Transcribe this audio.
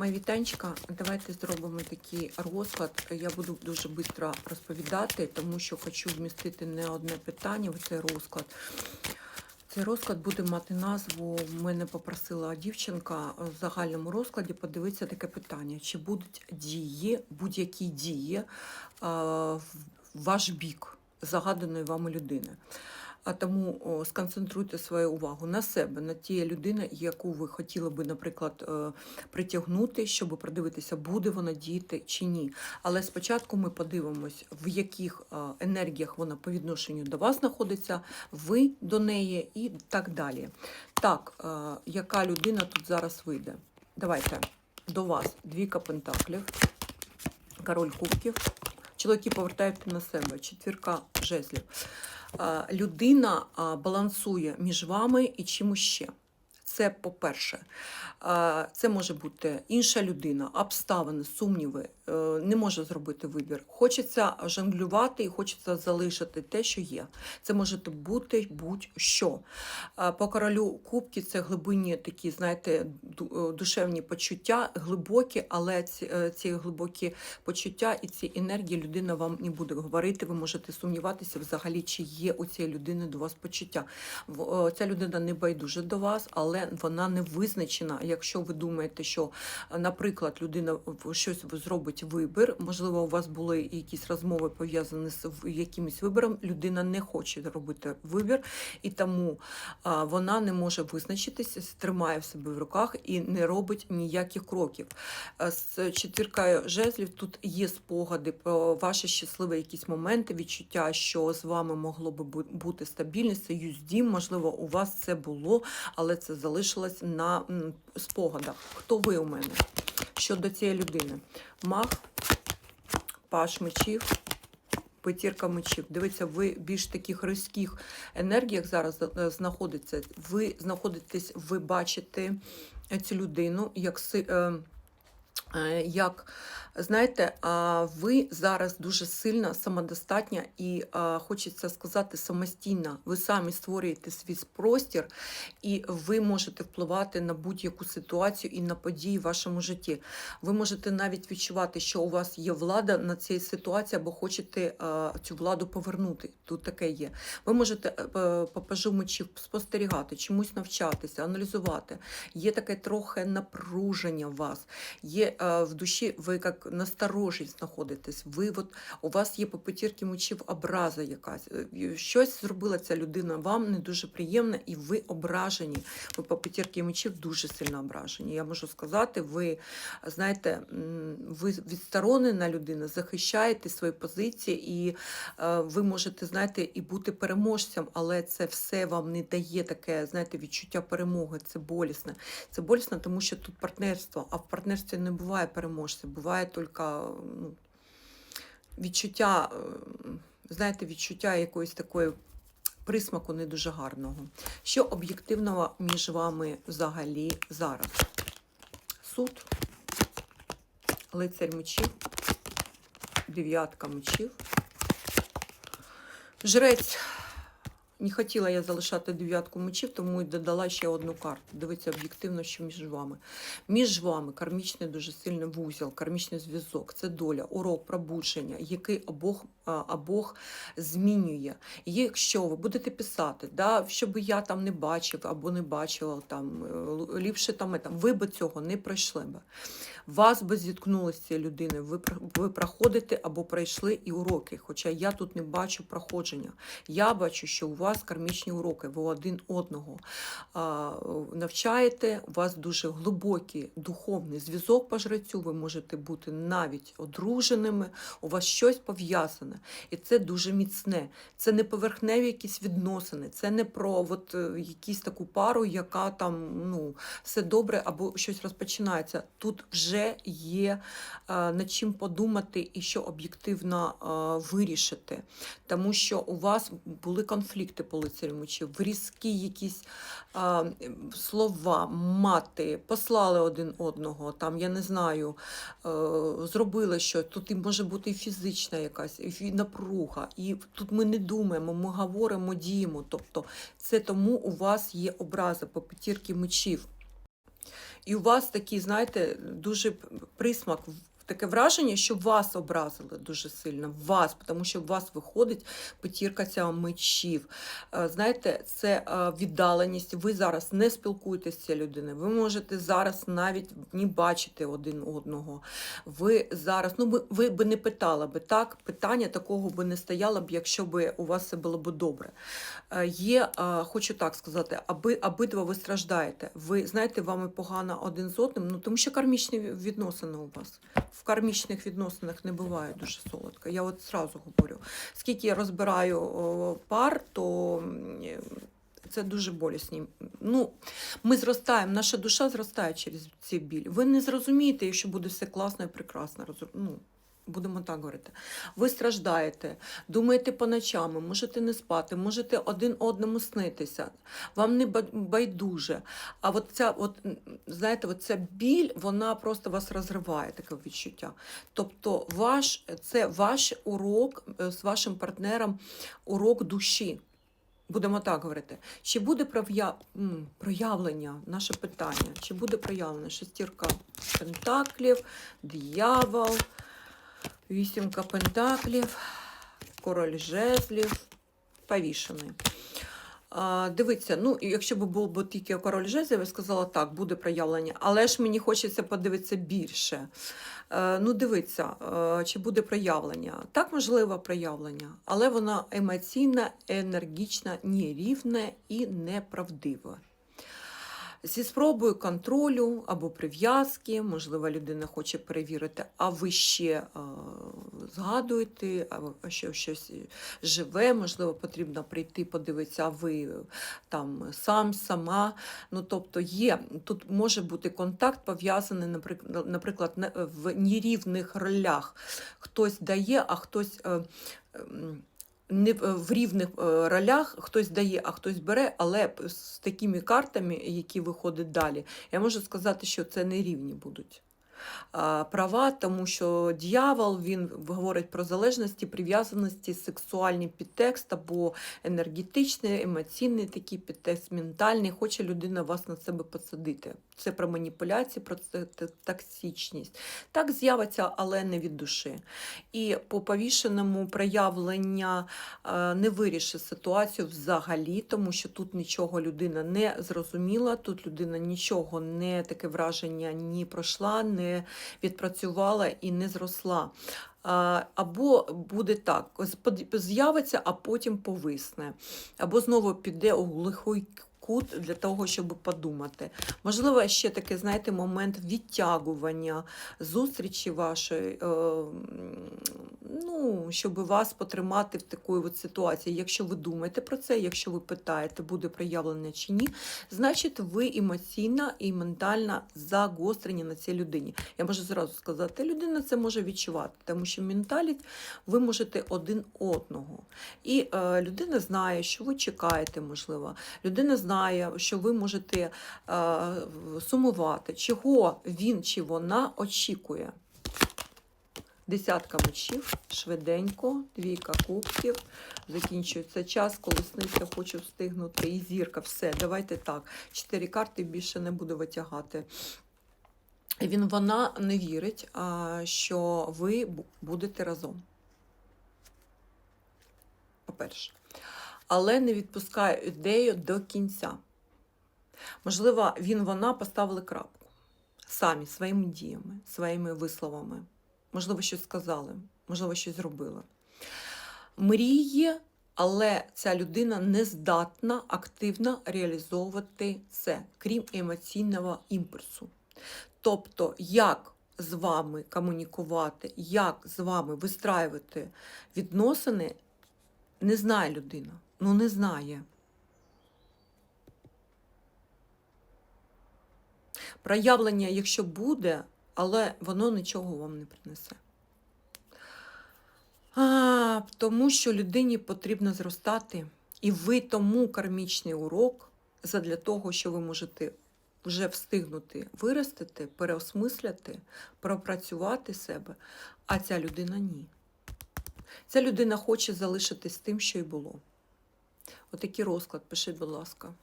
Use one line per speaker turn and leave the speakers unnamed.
Мої вітанчика, давайте зробимо такий розклад. Я буду дуже швидко розповідати, тому що хочу вмістити не одне питання в цей розклад. Цей розклад буде мати назву. Мене попросила дівчинка в загальному розкладі подивитися таке питання: чи будуть дії, будь-які дії в ваш бік загаданої вами людини. А тому сконцентруйте свою увагу на себе, на тієї людини, яку ви хотіли би, наприклад, е, притягнути, щоб продивитися, буде вона діяти чи ні. Але спочатку ми подивимось, в яких е, енергіях вона по відношенню до вас знаходиться, ви до неї і так далі. Так, е, яка людина тут зараз вийде? Давайте до вас двійка пентаклів, король кубків. Чоловіки повертають на себе, четвірка жезлів. Людина балансує між вами і чимось ще. Це по-перше, це може бути інша людина, обставини, сумніви, е, не може зробити вибір. Хочеться жонглювати і хочеться залишити те, що є. Це може бути будь-що. По королю кубки це глибинні такі, знаєте, е, душевні почуття, глибокі, але ці, е, ці глибокі почуття і ці енергії людина вам не буде говорити. Ви можете сумніватися взагалі, чи є у цієї людини до вас почуття. Ця людина не байдуже до вас, але вона не визначена. Якщо ви думаєте, що, наприклад, людина щось зробить вибір, можливо, у вас були якісь розмови пов'язані з якимось вибором. Людина не хоче робити вибір, і тому вона не може визначитися, тримає в себе в руках і не робить ніяких кроків. З четвіркою жезлів тут є спогади про ваші щасливі якісь моменти, відчуття, що з вами могло би бути стабільність, союз дім. Можливо, у вас це було, але це залишилось на спогадах. Хто ви у мене? Щодо цієї людини? Мах, паш мечів. П'ятірка мечів. Дивіться, ви більш таких різких енергіях зараз е, знаходиться. Ви знаходитесь, ви бачите цю людину як е, е, як знаєте, ви зараз дуже сильно самодостатня і хочеться сказати самостійна. Ви самі створюєте свій простір, і ви можете впливати на будь-яку ситуацію і на події в вашому житті. Ви можете навіть відчувати, що у вас є влада на цій ситуації, або хочете цю владу повернути. Тут таке є. Ви можете е, е, по пажу спостерігати, чомусь навчатися, аналізувати. Є таке трохи напруження в вас. Є е, в душі, ви як насторожі знаходитесь. Ви от, у вас є по п'ятірки мечів образа якась. Е, Щось зробила ця людина вам не дуже приємне, і ви ображені. Ви по п'ятірки мечів дуже сильно ображені. Я можу сказати, ви знаєте, ви відсторонена людина, захищаєте свої позиції, і е, ви можете, знаєте, і бути переможцем, але це все вам не дає таке, знаєте, відчуття перемоги. Це болісне. Це болісно, тому що тут партнерство, а в партнерстві не буває переможців, буває тільки ну, відчуття, е, знаєте, відчуття якоїсь такої присмаку не дуже гарного. Що об'єктивного між вами взагалі зараз? Суд, лицарь мечів, дев'ятка мечів, жрець. Не хотіла я залишати дев'ятку мечів, тому і додала ще одну карту. Дивіться об'єктивно, що між вами. Між вами кармічний дуже сильний вузол, кармічний зв'язок, це доля, урок, пробудження, який обох, а, обох змінює. І якщо ви будете писати, да, що би я там не бачив або не бачила, там, е, ліпше там, там, ви би цього не пройшли би. Вас би зіткнулися з цією людиною, ви, ви проходите або пройшли і уроки, хоча я тут не бачу проходження. Я бачу, що у вас кармічні уроки, ви один одного а, навчаєте, у вас дуже глибокий духовний зв'язок по жрецю, ви можете бути навіть одруженими, у вас щось пов'язане. І це дуже міцне. Це не поверхневі якісь відносини, це не про от, е, якісь таку пару, яка там ну, все добре або щось розпочинається. Тут вже є е, над чим подумати і що об'єктивно е, вирішити. Тому що у вас були конфлікти по лицарю мечів, різкі якісь слова, мати, послали один одного, там, я не знаю, зробили що. Тут і може бути і фізична якась, і напруга. І тут ми не думаємо, ми говоримо, діємо. Тобто це тому у вас є образа по п'ятірки мечів. І у вас такий, знаєте, дуже присмак, таке враження, що вас образили дуже сильно, вас, тому що у вас виходить п'ятірка ця мечів. Е, Знаєте, це е, віддаленість. Ви зараз не спілкуєтеся з цією людиною. Ви можете зараз навіть не бачити один одного. Ви зараз, ну ви, би не питали би так, питання такого би не стояло б, якщо б у вас все було б добре. Е, Є, хочу так сказати, аби обидва ви страждаєте. Ви знаєте, вами погано один з одним, ну тому що кармічні відносини у вас. В кармічних відносинах не буває дуже солодко. Я от зразу говорю. Скільки я розбираю пар, то це дуже болісні. Ну, ми зростаємо, наша душа зростає через ці біль. Ви не зрозумієте, якщо буде все класно і прекрасно. Ну, будемо так говорити. Ви страждаєте, думаєте по ночами, можете не спати, можете один одному снитися. Вам не байдуже. А от ця, от, знаєте, от ця біль, вона просто вас розриває, таке відчуття. Тобто, ваш, це ваш урок е, з вашим партнером, урок душі. Будемо так говорити. Чи буде пров'я... проявлення, наше питання, чи буде проявлення шестірка пентаклів, диявол, вісімка пентаклів, король жезлів, повішений. А, дивіться, ну, якщо б був би тільки король жезлів, я сказала, так, буде проявлення, але ж мені хочеться подивитися більше. Е, ну, дивіться, е, чи буде проявлення. Так, можливо, проявлення, але вона емоційна, енергічна, нерівна і неправдива. Зі спробою контролю або прив'язки, можливо, людина хоче перевірити, а ви ще е, згадуєте, а що щось живе, можливо, потрібно прийти, подивитися, а ви там сам, сама. Ну, тобто є, тут може бути контакт пов'язаний, наприклад, наприклад, в нерівних ролях. Хтось дає, а хтось. Не в рівних е, ролях хтось дає, а хтось бере, але з такими картами, які виходять далі, я можу сказати, що це не рівні будуть. Права, тому що дьявол він говорить про залежності, прив'язаності, сексуальний підтекст або енергетичний, емоційний такий підтекст, ментальний. Хоче людина вас на себе посадити. Це про маніпуляції, про токсичність. Так з'явиться, але не від душі. І по повішеному проявлення не вирішить ситуацію взагалі, тому що тут нічого людина не зрозуміла, тут людина нічого не таке враження ні пройшла, не відпрацювала і не зросла. Або буде так, з'явиться, а потім повисне, або знову піде у глухий кут для того, щоб подумати. Можливо, ще такий, знаєте, момент відтягування зустрічі вашої, е, ну, щоб вас потримати в такій от ситуації. Якщо ви думаєте про це, якщо ви питаєте, буде проявлення чи ні, значить ви емоційно і ментально загострені на цій людині. Я можу зразу сказати, людина це може відчувати, тому що менталість ви можете один одного. І е, людина знає, що ви чекаєте, можливо. Людина знає, що ви можете е, сумувати, чого він чи вона очікує. Десятка мечів, швиденько, двійка кубків. Закінчується час, колесниця, хочу встигнути. І зірка, все, давайте так. Чотири карти більше не буду витягати. Він вона не вірить, що ви будете разом. По-перше. Але не відпускає ідею до кінця. Можливо, він вона поставили крапку самі своїми діями, своїми висловами. Можливо, щось сказали, можливо, щось зробили. Мріє, але ця людина не здатна активно реалізовувати це, крім емоційного імпульсу. Тобто, як з вами комунікувати, як з вами вистраювати відносини, не знає людина. Ну, не знає. Проявлення, якщо буде, але воно нічого вам не принесе. А, тому що людині потрібно зростати. І ви тому кармічний урок задля того, що ви можете вже встигнути виростити, переосмисляти, пропрацювати себе, а ця людина ні. Ця людина хоче залишитись тим, що й було. Отакий розклад, пишіть, будь ласка.